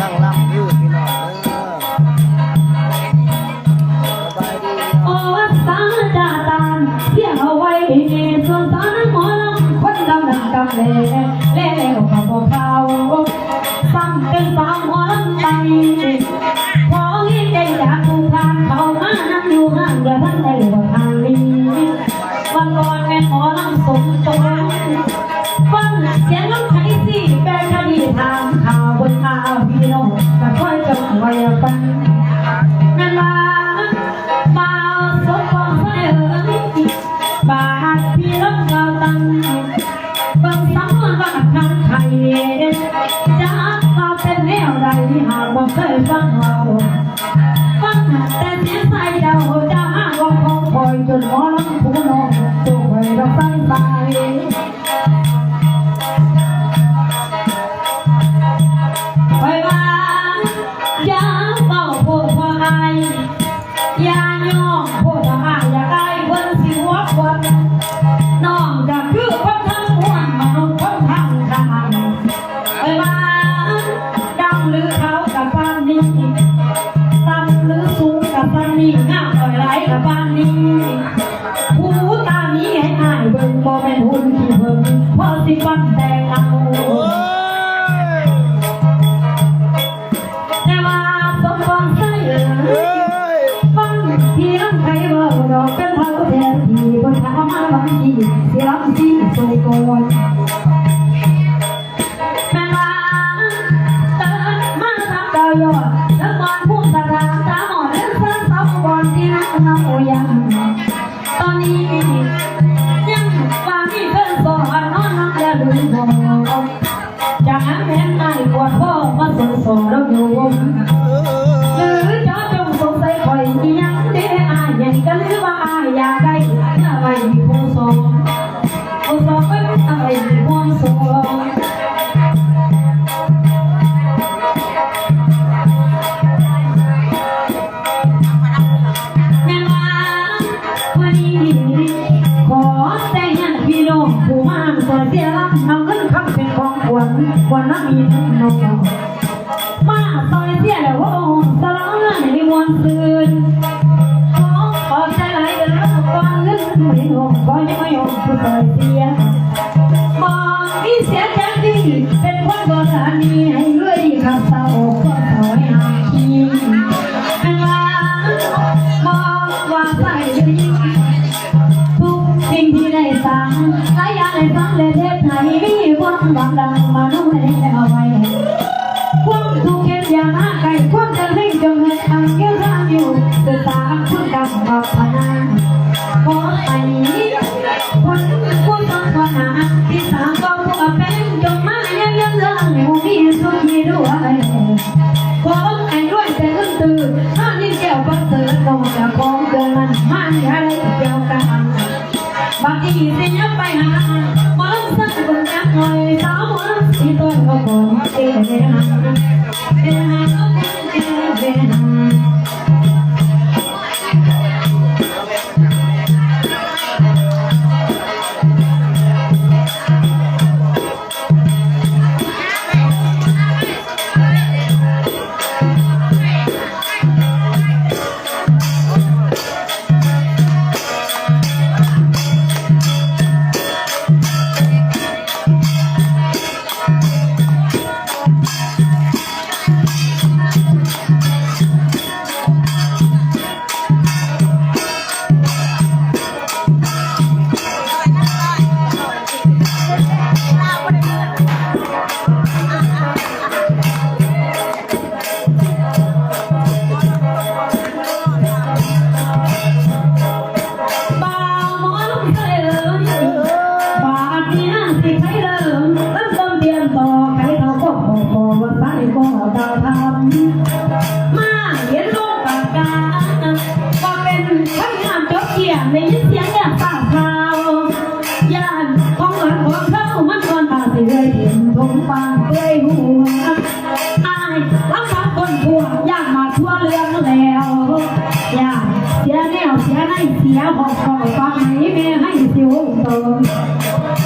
ทั้งลำคือพี่น้องเด้อสบายดีพี่น้โอ้องสาจาตานเที่ยวเอาไว้ในส่วนตอนหมอลำคนดำดำกับเล่เล่เล่กัวกเขาซ้ำเป็นสาวหมอลำไปพอเห็นใจอยากถูกทางเขามานั่งอยู่ห่างอย่าท่านได้ว่าทางนี้วันก่อนแม่หมอลำสมตรงฟังเสียงน้ำไทยสิเป็นคดี ทางข่าวบนข่าวพี่น้องแต่ค่อยจะไว้ฟังนั่นว่ามาสมบัติเอ๋ยบาดพี่รักเราตั้งบางสาวว่าทางไทยจะมาเป็นแนวใดหากว่เคยฟังเราฟังแต่เสียงใส่เดาจะมาว่าคอยจนหมอลำผู้น้องจงไว้เราตั้งใจ นนี้งามอ่อยไหลกับปานนี้หูตานี้ให้อายเบิ่งบ่แม่นหุ่นที่เบิ่งเพราะสิฟันแต่งเอาโอ้ยแต่ว่าสมบัติใส่เอ๋เฮ้ยยฟังพี่น้ำไทยว่าดอกเป็นเท่าแทนที่บนทางมาบางทีเสียงที่สวยก่อนแม่ว่าเตินมาทำดาวยอด ก่อนยังไม่หงผู้ซอยเสียมองมีเสียใจดีเป็นคนโบราณนี้ให้รวยดีครับสาวก็ถอยหางทีอันว่ามองว่าใส่ดีทุกสิ่งที่ได้สั่งหลายอย่างได้ฟังและเทศไทยมีความหวังดังมาโน้มให้เอาไว้ความทุกข์เก็บอย่ามาไกลความจะเล่งจงให้ทางเกี่ยวข้างอยู่จะตามคุณดำบอกพนัน สียแนวเสียในเสียหอกคอยฟังให้แม่ให้สิวงต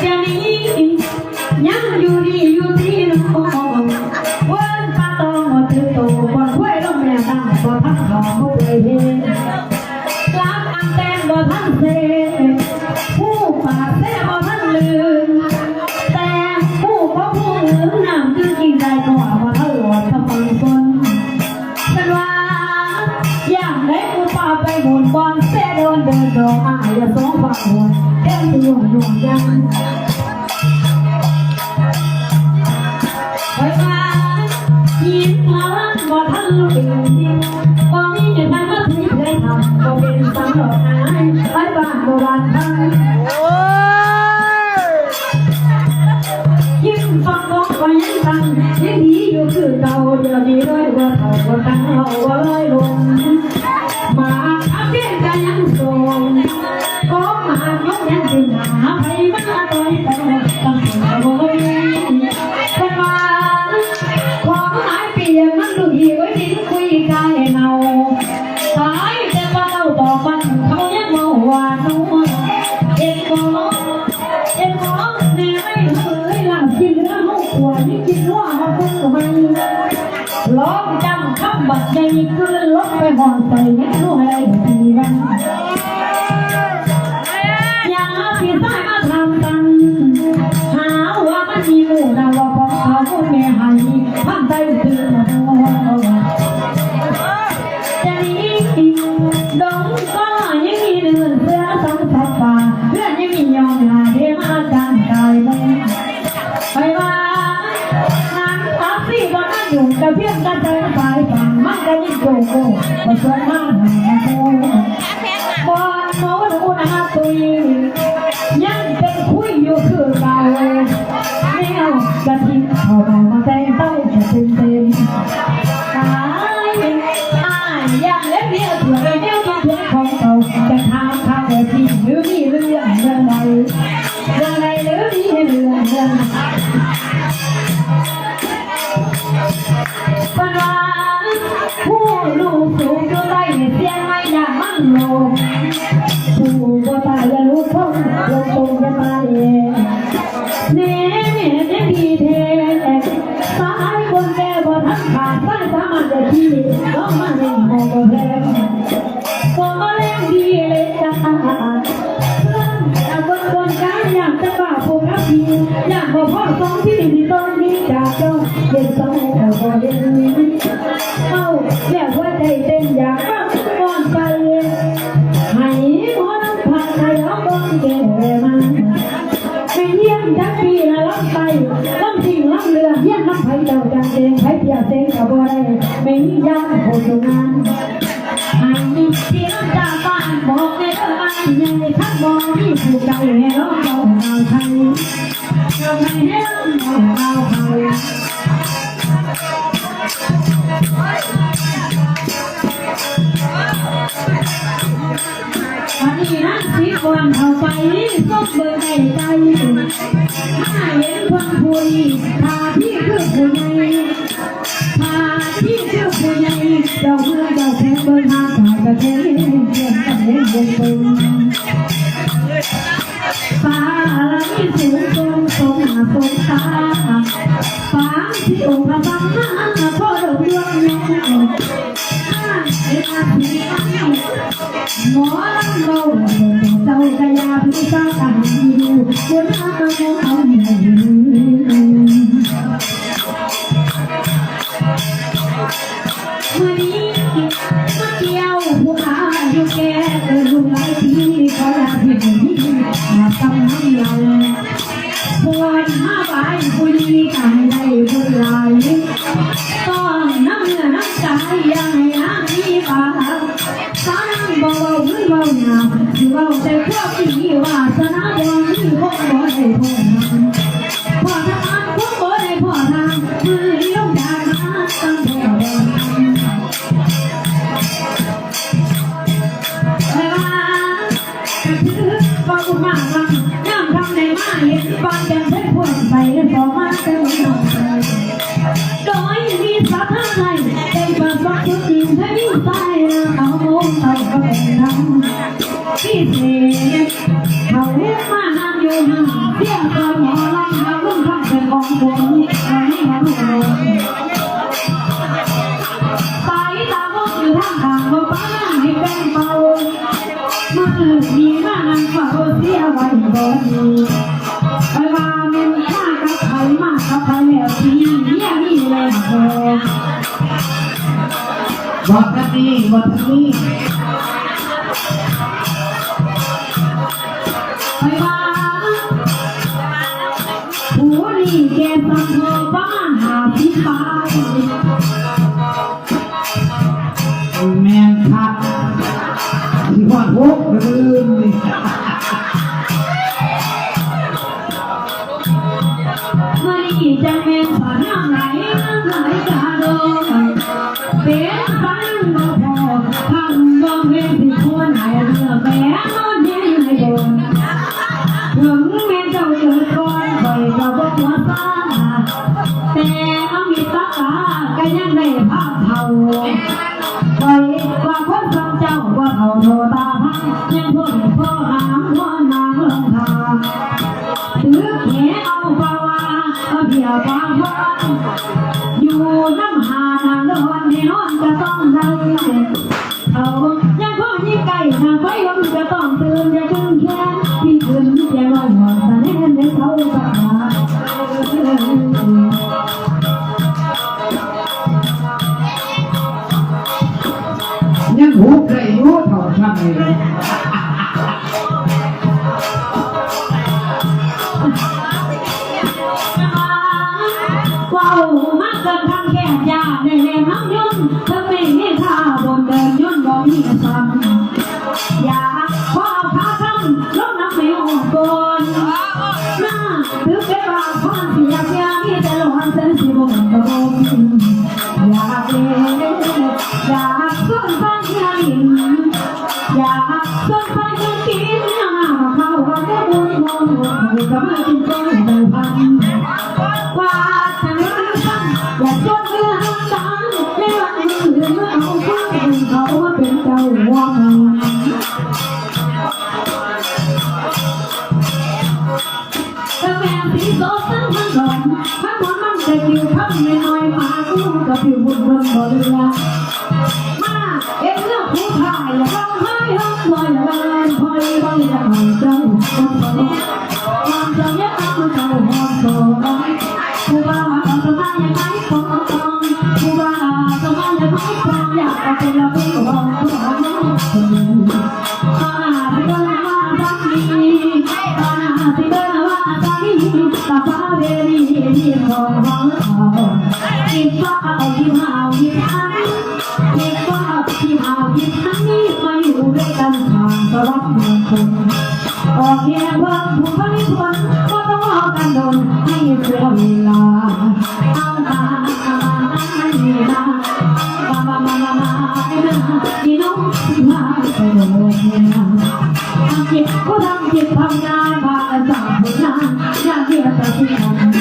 เดี๋ยวนี้ยังอยู่ดีอยู่ที่น้ ตั้งเอาว่าร้อยลงมาอาเพียงกันยังทรงก็มายกยังสิหาไปมาต่อยต่อตั้งแต่โอ้ยเป็นว่าของหายเปลี่ยนมันดูดีไว้ดิ้นคุยกายเนาตายแต่ว่าเราต่อมันเขายังมาว่านัวเอ็นบอเอ็มมองแม่ไม่เคยำ ไปเยี่ยมจักปีละลำไปลำสิ่งลำเรือเยี่ยมน้ำไผ่เจ้าจังเดงไผ่เปียเสงกับบ่ได้ไม่มียามโคตรงานให้มีที่น้ำตาบ้านบอกในเรื่องบ้านใหญ่ข้างบ่มีผู้ใจให้ร้องเอาเอาไทยเราไม่ให้ร้องเอาเอาไทยวันนี้นะ สิวันเข้าไปก็เบื่อในใจถ้าเห็นคนคุยพาที่คือผู้ใหญ่พาที่คือผู้ใหญ่เจ้าเมื่อเจ้าแทนเบิ่งหาสายกระเทยนเพียงกันเห็นวงเบิ่งฟ้าละมีสูงทรงทรงหาทรงตาฟ้าที่องค์พระบังมาพ่อดอกดวงน้องเอ็อาทีหมอลำเบา เจ้ากะยาพิซาตาอยู่บนทางมองเอาใหญ่วันนี้มาเที่ยวผู้ขาอยู่แก่เออลูกหลายที่เขาอยากเห็นมาทำน้ำลาปวดมาบายผู้ดีกันได้ผู้หลาย ที่เสียเขาเรียกมานานอยู่ห่างเสียงตัวหมอลำมาลุ่มพักเป็นของผมตอนนี้มาลูกโดนสายตาก็อยู่ทางทางว่าป้าให้เป็นเบามามีมานั่งเฝ้าเสียไว้บ่มีไปว่าแม่นมากับใครมากับใครแล้วที่เนี่ยนี่แหละบ่วัดทันนี้วัน ตาก็ยังได้ภาพเท่าไปว่าคนสองเจ้าว่าเขาโทตาพังยังพูดพ่อหางว่านางลงทางถือแขนเอาปาวาเอาเบียบางพันอยู่น้ำหาทางละวันที่นอนจะต้องได้เขายังพ่อยิ่งไก่นางไปวันจะต้องตื่นจะจึงแค่ที่คืนที่แกว่าหัวตาแน่นในเขาสักหา ทำงานบ้านจากผลงานอยากเรียนแต่ที่ทำ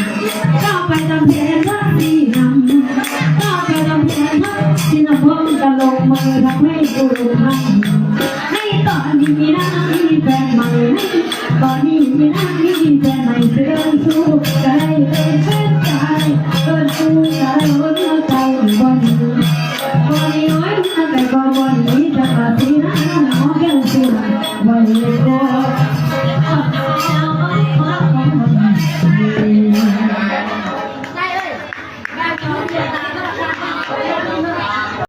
เราไม่ดูมันให้ตอนนี้นะที่แฟ